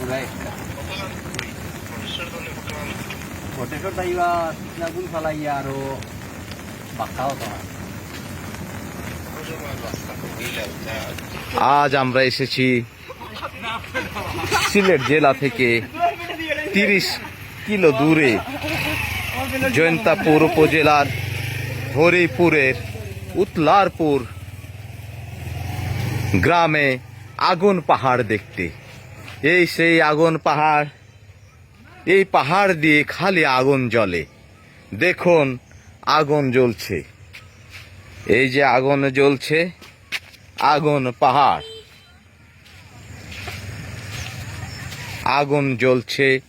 पुरा एकटा पोटेटो इवा लागून फाला यारो बाका होता আজ আমরা এসেছি সিলেট জেলা থেকে তিরিশ কিলো দূরে জয়ন্তাপুর উপজেলার হরিপুরের উতলারপুর গ্রামে আগুন পাহাড় দেখতে এই সেই আগুন পাহাড়। এই পাহাড় দিয়ে খালি আগুন জ্বলে। দেখুন, আগুন জ্বলছে। এই যে আগুন জ্বলছে, আগুন পাহাড়। আগুন জ্বলছে।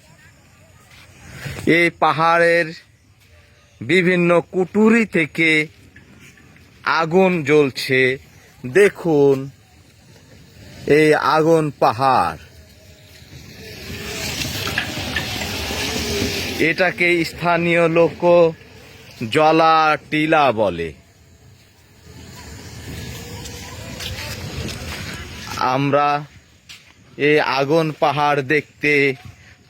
এই পাহাড়ের বিভিন্ন কুটুরি থেকে আগুন জ্বলছে। দেখুন, এই আগুন পাহাড়। এটাকে স্থানীয় লোক জলা টিলা বলে। আমরা এই আগুন পাহাড় দেখতে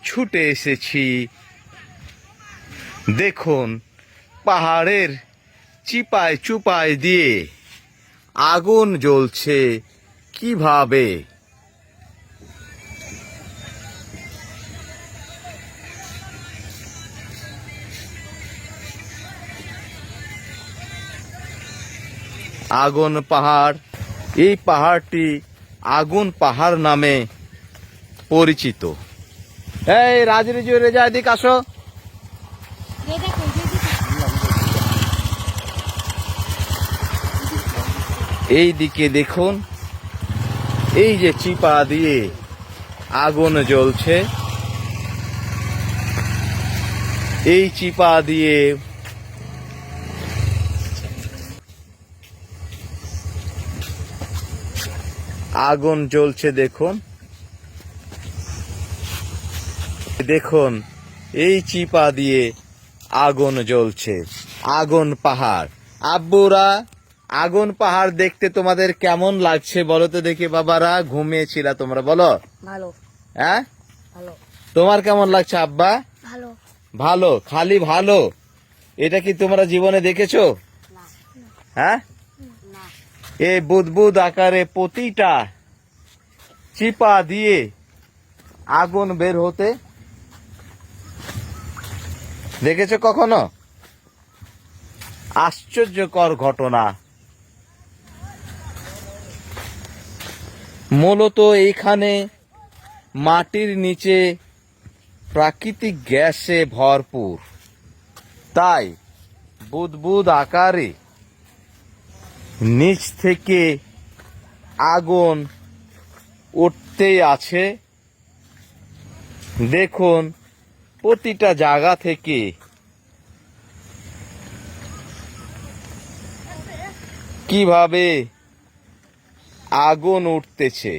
ছুটে এসেছি। দেখুন, পাহাড়ের চিপায় চুপায় দিয়ে আগুন জ্বলছে কীভাবে? আগুন পাহাড়। এই পাহাড়টি আগুন পাহাড় নামে পরিচিত। এই রাজরিজু রেজা, এদিক আসো। এই দিকে দেখুন, এই যে চিপা দিয়ে আগুন জ্বলছে, এই চিপা দিয়ে আগুন জ্বলছে দেখুন। দেখুন এই চিপা দিয়ে আগুন জ্বলছে। আগুন পাহাড়। আব্বুরা আগুন পাহাড় দেখতে তোমাদের কেমন লাগছে বলো তো দেখি বাবারা ঘুমিয়েছিলা তোমরা বলো? ভালো। হ্যাঁ? তোমার কেমন লাগছে আব্বা? ভালো। ভালো খালি ভালো। এটা কি তোমরা জীবনে দেখেছ? হ্যাঁ? এই বুদবুদ আকারে প্রতিটা চিপা দিয়ে আগুন বের হতে দেখেছ কখনো? আশ্চর্যকর ঘটনা। মূলত এইখানে মাটির নিচে প্রাকৃতিক গ্যাসে ভরপুর। তাই বুদবুদ আকারে নিচ থেকে আগুন উঠতেই আছে। দেখুন প্রতিটা জায়গা থেকে কীভাবে আগুন উঠতেছে।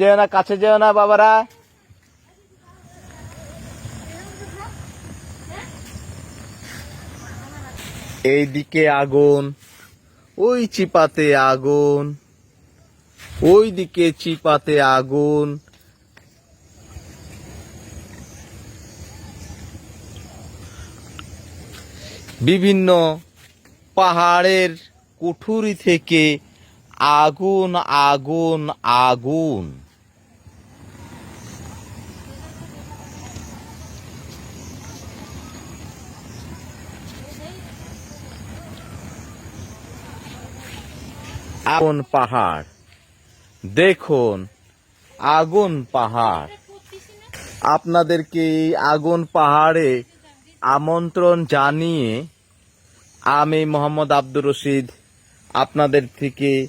যেও না, কাছে যেও না, বাবারা। এইদিকে আগুন, ওই চিপাতে আগুন ওই দিকে চিপাতে আগুন। বিভিন্ন পাহাড়ের কুঠুরি থেকে আগুন আগুন আগুন। আগুন পাহাড়। দেখুন, আগুন পাহাড়। আপনাদেরকে এই আগুন পাহাড়ে আমন্ত্রণ জানিয়ে আমি মোহাম্মদ আব্দুর রশিদ আপনাদের থেকে